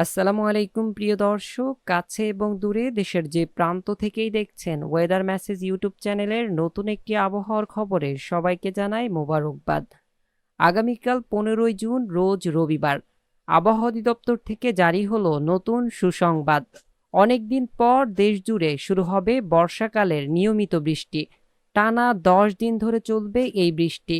আসসালামু আলাইকুম, প্রিয় দর্শক। কাছে এবং দূরে দেশের যে প্রান্ত থেকেই দেখছেন ওয়েদার মেসেজ ইউটিউব চ্যানেলের নতুন একটি আবহাওয়ার খবরে সবাইকে জানাই মোবারকবাদ। আগামীকাল পনেরোই জুন, রোজ রবিবার। আবহাওয়া অধিদপ্তর থেকে জারি হলো নতুন সুসংবাদ। অনেকদিন পর দেশ জুড়ে শুরু হবে বর্ষাকালের নিয়মিত বৃষ্টি। টানা দশ দিন ধরে চলবে এই বৃষ্টি।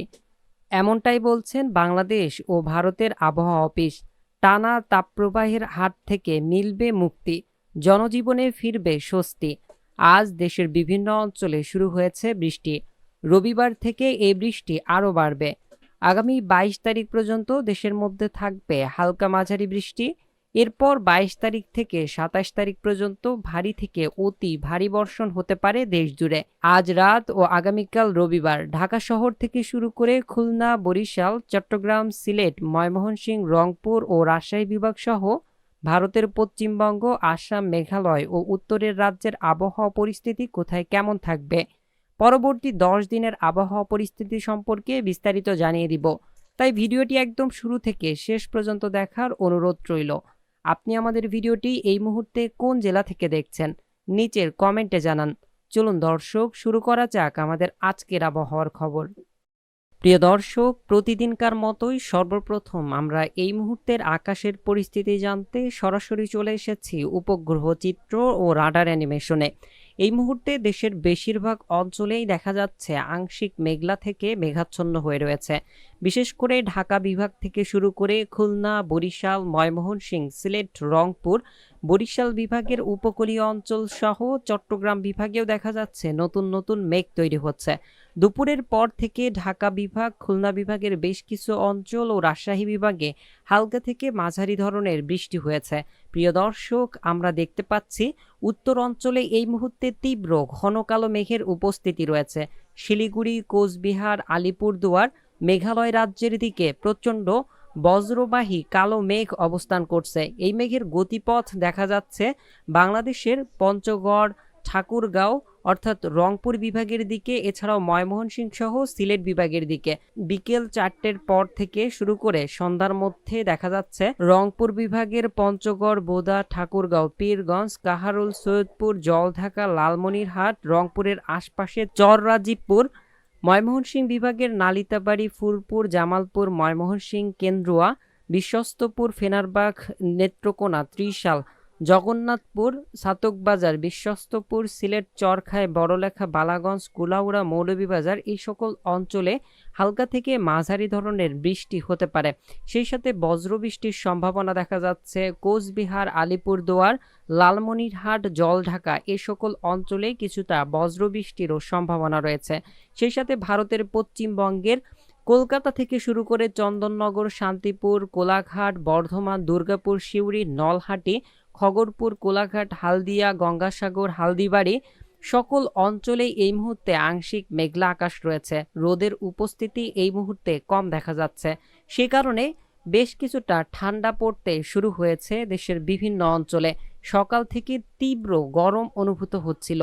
এমনটাই বলছেন বাংলাদেশ ও ভারতের আবহাওয়া অফিস। টানা তাপপ্রবাহের হাত থেকে মিলবে মুক্তি, জনজীবনে ফিরবে স্বস্তি। আজ দেশের বিভিন্ন অঞ্চলে শুরু হয়েছে বৃষ্টি। রবিবার থেকে এ বৃষ্টি আরও বাড়বে। আগামী বাইশ তারিখ পর্যন্ত দেশের মধ্যে থাকবে হালকা মাঝারি বৃষ্টি। এরপর বাইশ তারিখ থেকে সাতাশ তারিখ পর্যন্ত ভারী থেকে অতি ভারী বর্ষণ হতে পারে দেশ জুড়ে আজ রাত ও আগামীকাল রবিবার ঢাকা শহর থেকে শুরু করে খুলনা, বরিশাল, চট্টগ্রাম, সিলেট, ময়মনসিংহ, রংপুর ও রাজশাহী বিভাগ সহ ভারতের পশ্চিমবঙ্গ, আসাম, মেঘালয় ও উত্তরের রাজ্যের আবহাওয়া পরিস্থিতি কোথায় কেমন থাকবে? পরবর্তী দশ দিনের আবহাওয়া পরিস্থিতি সম্পর্কে বিস্তারিত জানিয়ে দিব। তাই ভিডিওটি একদম শুরু থেকে শেষ পর্যন্ত দেখার অনুরোধ রইল। আপনি আমাদের ভিডিওটি এই মুহূর্তে কোন জেলা থেকে দেখছেন? নিচের কমেন্টে জানান। চলুন দর্শক, শুরু করা যাক আমাদের আজকের আবহাওয়ার খবর। প্রিয় দর্শক, প্রতিদিনকার মতোই সর্বপ্রথম আমরা এই মুহূর্তের আকাশের পরিস্থিতি জানতে সরাসরি চলে এসেছি উপগ্রহ চিত্র ও রাডার অ্যানিমেশনে। এই মুহূর্তে দেশের বেশিরভাগ অঞ্চলেই দেখা যাচ্ছে আংশিক মেঘলা থেকে মেঘাচ্ছন্ন হয়ে রয়েছে। বিশেষ করে ঢাকা বিভাগ থেকে শুরু করে খুলনা, বরিশাল ময়মোহনসিংহ সিলেট, রংপুর বরিশাল বিভাগের উপকূলীয় অঞ্চল সহ চট্টগ্রাম বিভাগেও দেখা যাচ্ছে নতুন নতুন মেঘ তৈরি হচ্ছে। দুপুরের পর থেকে ঢাকা বিভাগ, খুলনা বিভাগের বেশ কিছু অঞ্চল ও রাজশাহী বিভাগে হালকা থেকে মাঝারি ধরনের বৃষ্টি হয়েছে। প্রিয় দর্শক, আমরা দেখতে পাচ্ছি, উত্তর অঞ্চলে এই মুহূর্তে তীব্র ঘন কালো মেঘের উপস্থিতি রয়েছে। শিলিগুড়ি, কোচবিহার, আলিপুরদুয়ার, মেঘালয় রাজ্যের দিকে প্রচণ্ড বজ্রবাহী কালো মেঘ অবস্থান করছে। এই মেঘের গতিপথ দেখা যাচ্ছে বাংলাদেশের পঞ্চগড়, ঠাকুরগাঁও, অর্থাৎ রংপুর বিভাগের দিকে, এছাড়াও ময়মনসিংহ সহ সিলেট বিভাগের দিকে। বিকেল চারটের পর থেকে শুরু করে সন্ধ্যার মধ্যে দেখা যাচ্ছে রংপুর বিভাগের পঞ্চগড়, বোদা, ঠাকুরগাঁও, পীরগঞ্জ, কাহারুল, সৈয়দপুর, জলঢাকা, লালমনিরহাট, রংপুরের আশপাশে চররাজীবপুর ময়মনসিংহ বিভাগের নালিতাবাড়ি ফুলপুর জামালপুর ময়মোহনসিং কেন্দ্রুয়া বিশ্বস্তপুর ফেনারবাগ নেত্রকোনা ত্রিশাল জগন্নাথপুর, সাতকবাজার, বিশ্বস্তপুর, সিলেট, চরখায়, বড়লেখা, বালাগঞ্জ, কুলাউড়া, মৌলভীবাজার এই সকল অঞ্চলে হালকা থেকে মাঝারি ধরনের বৃষ্টি হতে পারে। সেই সাথে বজ্রবৃষ্টির সম্ভাবনা দেখা যাচ্ছে। কোচবিহার, আলিপুরদুয়ার, লালমনিরহাট, জলঢাকা এ সকল অঞ্চলে কিছুটা বজ্রবৃষ্টিরও সম্ভাবনা রয়েছে। সেই সাথে ভারতের পশ্চিমবঙ্গের কলকাতা থেকে শুরু করে চন্দননগর, শান্তিপুর, কোলাঘাট, বর্ধমান, দুর্গাপুর, সিউড়ি, নলহাটি খগরপুর, কোলাঘাট, হালদিয়া, গঙ্গাসাগর, হালদিবাড়ি সকল অঞ্চলেই এই মুহূর্তে আংশিক মেঘলা আকাশ রয়েছে। রোদের উপস্থিতি এই মুহূর্তে কম দেখা যাচ্ছে। সে কারণে বেশ কিছুটা ঠান্ডা পড়তে শুরু হয়েছে দেশের বিভিন্ন অঞ্চলে। সকাল থেকে তীব্র গরম অনুভূত হচ্ছিল।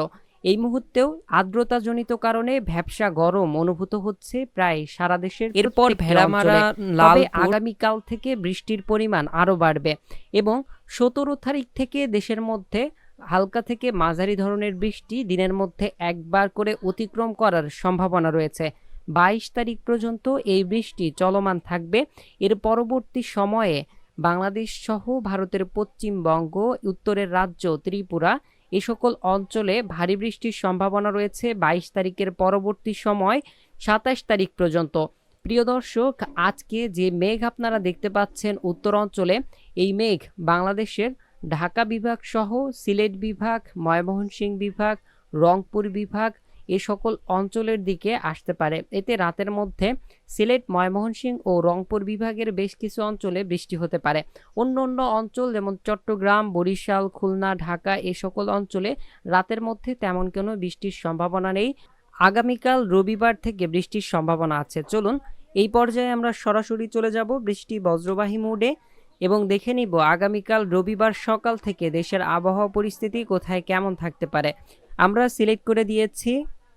এই মুহূর্তেও আর্দ্রতাজনিত কারণে ভ্যাবসা গরম অনুভূত হচ্ছে প্রায় সারা দেশের এরপর ভেড়ামারা লাল আগামীকাল থেকে বৃষ্টির পরিমাণ আরও বাড়বে এবং সতেরো তারিখ থেকে দেশের মধ্যে হালকা থেকে মাঝারি ধরনের বৃষ্টি দিনের মধ্যে একবার করে অতিক্রম করার সম্ভাবনা রয়েছে। বাইশ তারিখ পর্যন্ত এই বৃষ্টি চলমান থাকবে। এর পরবর্তী সময়ে বাংলাদেশ সহ ভারতের পশ্চিমবঙ্গ উত্তরের রাজ্য ত্রিপুরা এ সকল অঞ্চলে ভারী বৃষ্টির সম্ভাবনা রয়েছে বাইশ তারিখের পরবর্তী সময় সাতাশ তারিখ পর্যন্ত। প্রিয় দর্শক, আজকে যে মেঘ আপনারা দেখতে পাচ্ছেন উত্তর অঞ্চলে এই মেঘ বাংলাদেশের ঢাকা বিভাগ সহ সিলেট বিভাগ ময়মোহনসিংহ বিভাগ, রংপুর বিভাগ এ সকল অঞ্চলের দিকে আসতে পারে। এতে রাতের মধ্যে সিলেট, ময়মনসিংহ ও রংপুর বিভাগের বেশ কিছু অঞ্চলে বৃষ্টি হতে পারে। অন্য অন্য অঞ্চল যেমন চট্টগ্রাম, বরিশাল, খুলনা, ঢাকা এ সকল অঞ্চলে রাতের মধ্যে তেমন কোনো বৃষ্টির সম্ভাবনা নেই। আগামীকাল রবিবার থেকে বৃষ্টির সম্ভাবনা আছে। চলুন এই পর্যায়ে আমরা সরাসরি চলে যাব বৃষ্টি বজ্রবাহী মোডে এবং দেখে নিব আগামীকাল রবিবার সকাল থেকে দেশের আবহাওয়া পরিস্থিতি কোথায় কেমন থাকতে পারে। আমরা সিলেক্ট করে দিয়েছি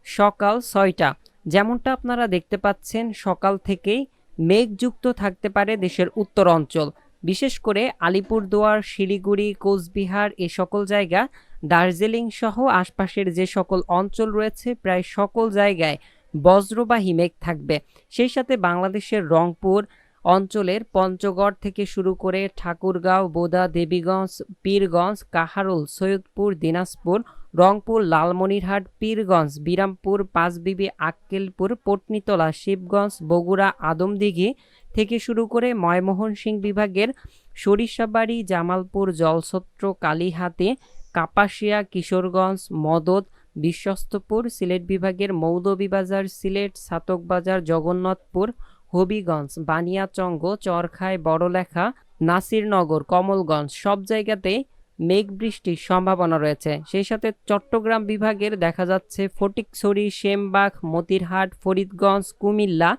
সকাল ছয়টা। যেমনটা আপনারা দেখতে পাচ্ছেন, সকাল থেকেই মেঘযুক্ত থাকতে পারে দেশের উত্তর অঞ্চল। বিশেষ করে আলিপুরদুয়ার, শিলিগুড়ি, কোচবিহার এ সকল জায়গা, দার্জিলিং সহ আশপাশের যে সকল অঞ্চল রয়েছে, প্রায় সকল জায়গায় বজ্রবাহী মেঘ থাকবে। সেই সাথে বাংলাদেশের রংপুর অঞ্চলের পঞ্চগড় থেকে শুরু করে ঠাকুরগাঁও, বোদা, দেবীগঞ্জ, পীরগঞ্জ, কাহারুল, সৈয়দপুর, দিনাজপুর রংপুর, লালমনিরহাট, পীরগঞ্জ, বিরামপুর, পাঁচবিবি, আক্কেলপুর, পটনিতলা, শিবগঞ্জ, বগুড়া, আদমদিঘি থেকে শুরু করে ময়মোহনসিংহ বিভাগের সরিষাবাড়ি, জামালপুর, জলছত্র, কালীহাতি, কাপাসিয়া, কিশোরগঞ্জ, মদত, বিশ্বস্তপুর, সিলেট বিভাগের মৌদবিবাজার সিলেট ছাতকবাজার জগন্নাথপুর, হবিগঞ্জ, বানিয়াচঙ্গ, চরখায়, বড়লেখা, নাসিরনগর, কমলগঞ্জ সব জায়গাতেই মেঘ বৃষ্টির সম্ভাবনা রয়েছে। সেই সাথে চট্টগ্রাম বিভাগের দেখা যাচ্ছে ফটিকছড়ি, সেমবাগ, মতিরহাট, ফরিদগঞ্জ, কুমিল্লা,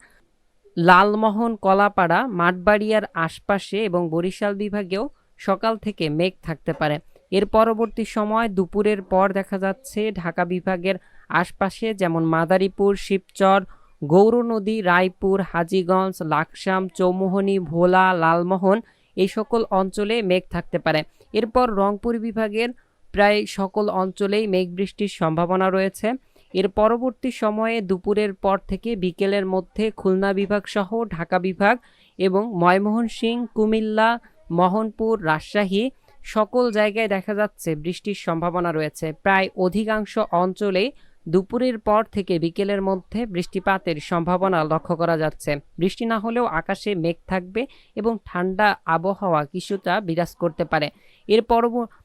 লালমোহন, কলাপাড়া, মাঠবাড়িয়ার আশপাশে এবং বরিশাল বিভাগেও সকাল থেকে মেঘ থাকতে পারে। এর পরবর্তী সময় দুপুরের পর দেখা যাচ্ছে ঢাকা বিভাগের আশপাশে যেমন মাদারীপুর, শিবচর গৌরনদী রায়পুর, হাজীগঞ্জ, লাকসাম, চৌমোহনী, ভোলা, লালমোহন এই সকল অঞ্চলে মেঘ থাকতে পারে। এরপর রংপুর বিভাগের প্রায় সকল অঞ্চলেই মেঘ বৃষ্টির সম্ভাবনা রয়েছে। এর পরবর্তী সময়ে দুপুরের পর থেকে বিকেলের মধ্যে খুলনা বিভাগ সহ ঢাকা বিভাগ এবং ময়মোহনসিংহ কুমিল্লা, মোহনপুর, রাজশাহী সকল জায়গায় দেখা যাচ্ছে বৃষ্টির সম্ভাবনা রয়েছে। প্রায় অধিকাংশ অঞ্চলেই দুপুরের পর থেকে বিকেলের মধ্যে বৃষ্টিপাতের সম্ভাবনা লক্ষ্য করা যাচ্ছে। বৃষ্টি না হলেও আকাশে মেঘ থাকবে এবং ঠান্ডা আবহাওয়া কিছুটা বিরাজ করতে পারে। এর পরবর্তী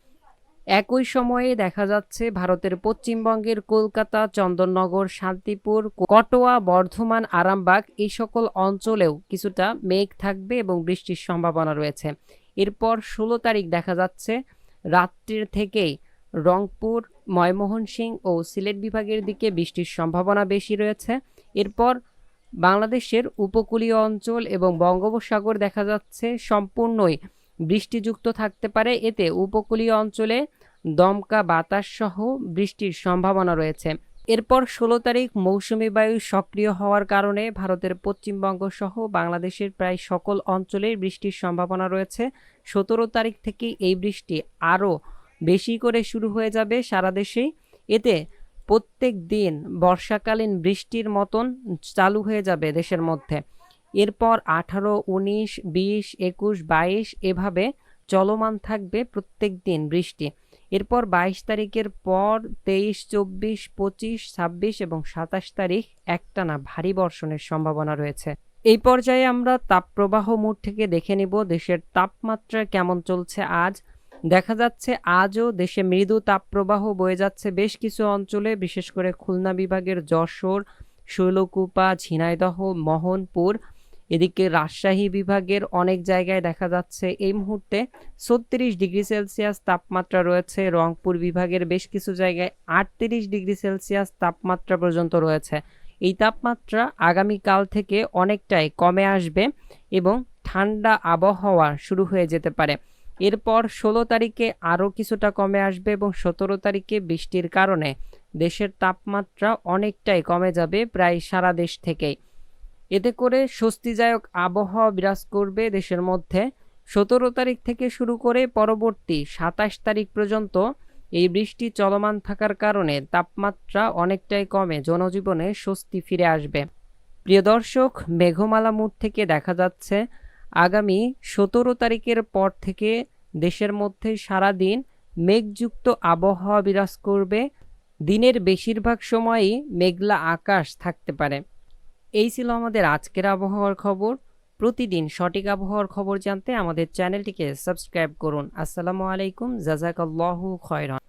একই সময়ে দেখা যাচ্ছে ভারতের পশ্চিমবঙ্গের কলকাতা, চন্দননগর, শান্তিপুর, কটোয়া, বর্ধমান, আরামবাগ এই সকল অঞ্চলেও কিছুটা মেঘ থাকবে এবং বৃষ্টির সম্ভাবনা রয়েছে। এরপর ষোলো তারিখ দেখা যাচ্ছে রাত্রির থেকেই রংপুর ময়মোহনসিংহ ও সিলেট বিভাগের দিকে বৃষ্টির সম্ভাবনা বেশি রয়েছে। এরপর বাংলাদেশের উপকূলীয় অঞ্চল এবং বঙ্গোপসাগর দেখা যাচ্ছে সম্পূর্ণই বৃষ্টিযুক্ত থাকতে পারে। এতে উপকূলীয় অঞ্চলে দমকা বাতাস সহ বৃষ্টির সম্ভাবনা রয়েছে। এরপর ষোলো তারিখ মৌসুমি বায়ু সক্রিয় হওয়ার কারণে ভারতের পশ্চিমবঙ্গ সহ বাংলাদেশের প্রায় সকল অঞ্চলেই বৃষ্টির সম্ভাবনা রয়েছে। সতেরো তারিখ থেকে এই বৃষ্টি আরও বেশি করে শুরু হয়ে যাবে সারা দেশেই এতে প্রত্যেক দিন বর্ষাকালীন বৃষ্টির মতন চালু হয়ে যাবে দেশের মধ্যে। এরপর আঠারো, উনিশ, বিশ, একুশ, বাইশ এভাবে চলমান থাকবে প্রত্যেক দিন বৃষ্টি। এরপর বাইশ তারিখের পর তেইশ, চব্বিশ, পঁচিশ, ছাব্বিশ এবং সাতাশ তারিখ একটানা ভারী বর্ষণের সম্ভাবনা রয়েছে। এই পর্যায়ে আমরা তাপপ্রবাহ মুড থেকে দেখে নিব দেশের তাপমাত্রা কেমন চলছে আজ। দেখা যাচ্ছে আজও দেশে মৃদু তাপপ্রবাহ বয়ে যাচ্ছে বেশ কিছু অঞ্চলে, বিশেষ করে খুলনা বিভাগের যশোর, শৈলকুপা, ঝিনাইদহ, মোহনপুর এদিকে রাজশাহী বিভাগের অনেক জায়গায় দেখা যাচ্ছে এই মুহূর্তে ছত্রিশ ডিগ্রি সেলসিয়াস তাপমাত্রা রয়েছে। রংপুর বিভাগের বেশ কিছু জায়গায় আটত্রিশ ডিগ্রি সেলসিয়াস তাপমাত্রা পর্যন্ত রয়েছে। এই তাপমাত্রা আগামীকাল থেকে অনেকটাই কমে আসবে এবং ঠান্ডা আবহাওয়া শুরু হয়ে যেতে পারে। এরপর ষোলো তারিখে আরও কিছুটা কমে আসবে এবং সতেরো তারিখে বৃষ্টির কারণে দেশের তাপমাত্রা অনেকটাই কমে যাবে প্রায় সারা দেশ থেকেই। এতে করে স্বস্তিদায়ক আবহাওয়া বিরাজ করবে দেশের মধ্যে। সতেরো তারিখ থেকে শুরু করে পরবর্তী সাতাশ তারিখ পর্যন্ত এই বৃষ্টি চলমান থাকার কারণে তাপমাত্রা অনেকটাই কমে, জনজীবনে স্বস্তি ফিরে আসবে। প্রিয় দর্শক, মেঘমালা মুড থেকে দেখা যাচ্ছে, আগামী সতেরো তারিখের পর থেকে দেশের মধ্যে সারা দিন মেঘযুক্ত আবহাওয়া বিরাজ করবে। দিনের বেশিরভাগ সময়ই মেঘলা আকাশ থাকতে পারে। এই ছিল আমাদের আজকের আবহাওয়ার খবর। প্রতিদিন সঠিক আবহাওয়ার খবর জানতে আমাদের চ্যানেলটিকে সাবস্ক্রাইব করুন। আসসালামু আলাইকুম জাজাকাল্লাহু খয়রান।